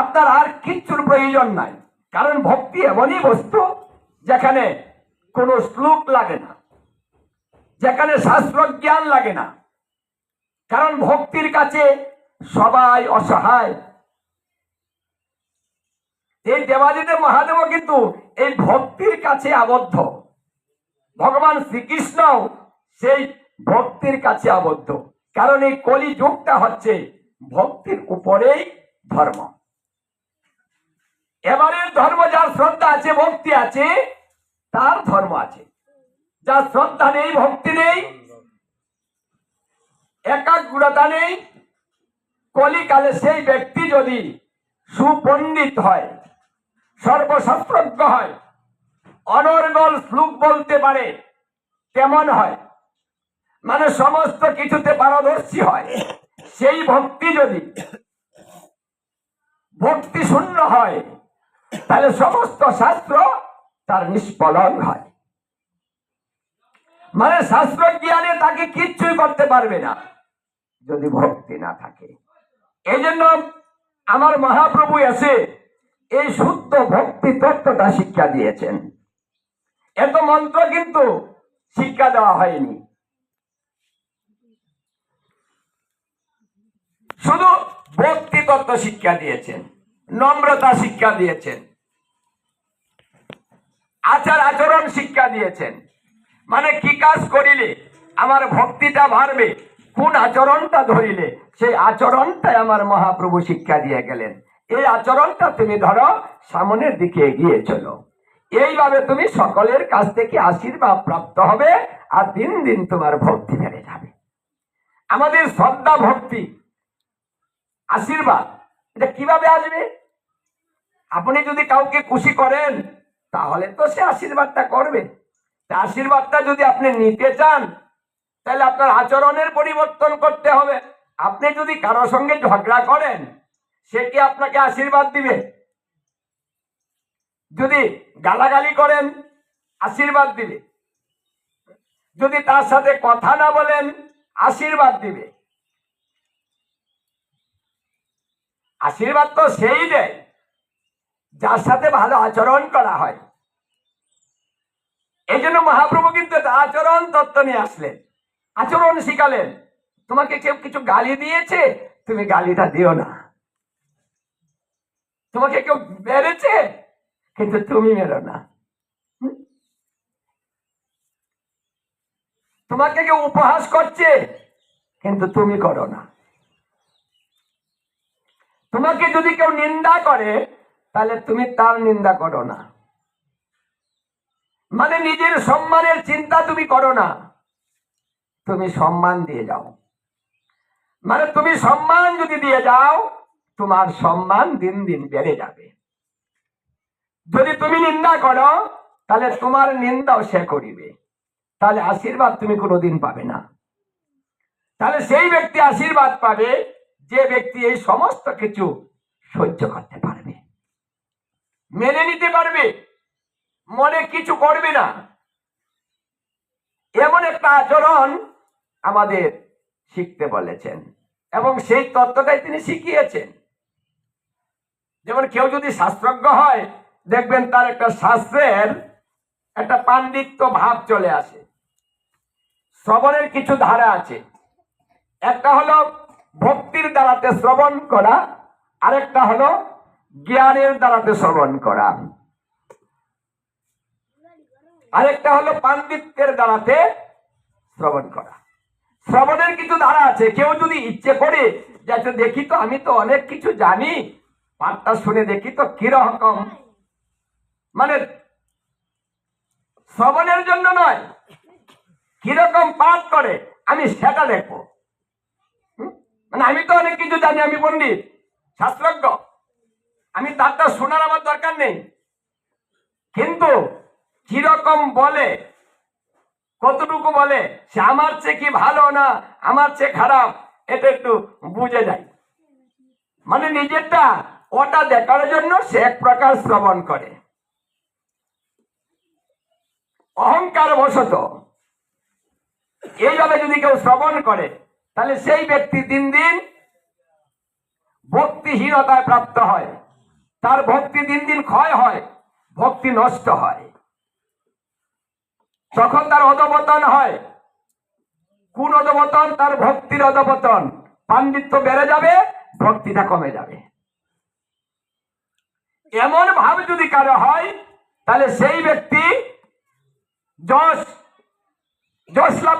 আপনার আর কিচ্ছুর প্রয়োজন নাই। কারণ ভক্তি এমনই বস্তু যেখানে কোনো শ্লোক লাগে না, যেখানে শাস্ত্র জ্ঞান লাগে না। কারণ ভক্তির কাছে সবাই অসহায়। এই দেবাদিদেব মহাদেব কিন্তু এই ভক্তির কাছে আবদ্ধ। ভগবান শ্রীকৃষ্ণ সেই ভক্তির কাছে আবদ্ধ। কারণ এই কলি যুগটা হচ্ছে ভক্তির উপরেই ধর্ম। এবারের ধর্ম যার শ্রদ্ধা আছে, ভক্তি আছে, তার ধর্ম আছে। যার শ্রদ্ধা নেই, ভক্তি নেই, একাগ্রতা নেই, কলিকালে সেই ব্যক্তি যদি সুপণ্ডিত হয়, সর্বশাস্ত্রজ্ঞ হয়, অনর্গল শ্লোক বলতে পারে, কেমন হয়? মানে সমস্ত কিছুতে পারদর্শী হয়। সেই ভক্তি যদি ভক্তি শূন্য হয় তাহলে সমস্ত শাস্ত্র তার নিষ্ফলন হয়। মানে শাস্ত্র জ্ঞানে তাকে কিচ্ছুই করতে পারবে না, যদি ভক্তি না থাকে। এই জন্য আমার মহাপ্রভু এসে এই শুদ্ধ ভক্তি তত্ত্বটা শিক্ষা দিয়েছেন। এত মন্ত্র কিন্তু শিক্ষা দেওয়া হয়নি। শুধু ভক্তি তত্ত্ব শিক্ষা দিয়েছেন, নম্রতা শিক্ষা দিয়েছেন। আচার আচরণ শিক্ষা দিয়েছেন। মানে কি কাজ করিলে? আমার ভক্তিটা বাড়বে। কোন আচরণটা ধরিলে? সেই আচরণটাই আমার মহাপ্রভু শিক্ষা দিয়ে গেলেন। এই আচরণটা তুমি ধরো, সামনের দিকে এগিয়ে চলো। এইভাবে তুমি সকলের কাছ থেকে আশীর্বাদ প্রাপ্ত হবে আর দিন দিন তোমার ভক্তি বেড়ে যাবে। আমাদের শ্রদ্ধা, ভক্তি, আশীর্বাদ, এটা কীভাবে আসবে? আপনি যদি কাউকে খুশি করেন তাহলে তো সে আশীর্বাদটা করবে। আশীর্বাদটা যদি আপনি নিতে চান, তাহলে আপনার আচরণের পরিবর্তন করতে হবে। আপনি যদি কারও সঙ্গে ঝগড়া করেন, সে কি আপনাকে আশীর্বাদ দিবে? যদি গালাগালি করেন, আশীর্বাদ দিবে। যদি তার সাথে কথা না বলেন, আশীর্বাদ দিবে। আশীর্বাদ তো সেই দেয়। যার সাথে ভালো আচরণ করা হয়। এই জন্য মহাপ্রভু কিন্তু আচরণ তত্ত্ব নিয়ে আসলেন। আচরণ শিখালেন। তোমাকে কেউ কিছু গালি দিয়েছে? তুমি গালিটা দিও না। তোমাকে কেউ মেরেছে? কিন্তু তুমি মেরো না? তোমাকে কেউ উপহাস করছে? কিন্তু তুমি করো না। তোমাকে যদি কেউ নিন্দা করে তাহলে তুমি তার নিন্দা করো না। মানে নিজের সম্মানের চিন্তা তুমি করো না। তুমি সম্মান দিয়ে যাও। মানে তুমি সম্মান যদি দিয়ে যাও, তোমার সম্মান দিন দিন বেড়ে যাবে। যদি তুমি নিন্দা করো, তাহলে তোমার নিন্দাও সে করিবে। তাহলে আশীর্বাদ তুমি কোনোদিন পাবে না। তাহলে সেই ব্যক্তি আশীর্বাদ পাবে, যে ব্যক্তি এই সমস্ত কিছু সহ্য করতে পারবে মেনে নিতে পারবে, মনে কিছু করবে না। এমন একটা আচরণ আমাদের শিখতে বলেছেন, এবং সেই তত্ত্বটাই তিনি শিখিয়েছেন। যেমন কেউ যদি শাস্ত্রজ্ঞ হয়, দেখবেন তার একটা শাস্ত্রের একটা পাণ্ডিত্য ভাব চলে আসে। শ্রবণের কিছু ধারা আছে। একটা হলো ভক্তির দ্বারাতে শ্রবণ করা, আরেকটা হলো জ্ঞানের দ্বারাতে শ্রবণ করা। আরেকটা হলো পাণ্ডিত্যের দ্বারাতে শ্রবণ করা। শ্রবণের কিছু ধারা আছে, কেউ যদি ইচ্ছে করে, যে আচ্ছা দেখি তো, আমি তো অনেক কিছু জানি, পাঠটা শুনে দেখি তো কীরকম। মানে শ্রবণের জন্য নয়, কীরকম পাঠ করে, আমি সেটা দেখব? মানে আমি তো অনেক কিছু জানি, আমি পণ্ডিত, শাস্ত্রজ্ঞ। আমি তারটা শোনার আমার দরকার নেই। কিন্তু কীরকম বলে, কতটুকু বলে, সে আমার চেয়ে কি ভালো না, আমার চেয়ে খারাপ, এটা একটু বুঝে যায় মানে নিজেরটা ওটা দেখার জন্য সে এক প্রকার শ্রবণ করে। অহংকার বশত, এইভাবে যদি কেউ শ্রবণ করে, তাহলে সেই ব্যক্তি দিন দিন ভক্তিহীনতায় প্রাপ্ত হয়। তার ভক্তি দিন দিন ক্ষয় হয়, ভক্তি নষ্ট হয়। তখন তার অধপতন হয়, কোন অধপতন? তার ভক্তির অধপতন। পাণ্ডিত্য বেড়ে যাবে, ভক্তিটা কমে যাবে। এমন ভাব যদি কারও হয়, তাহলে সেই ব্যক্তি যশ যশ লাভ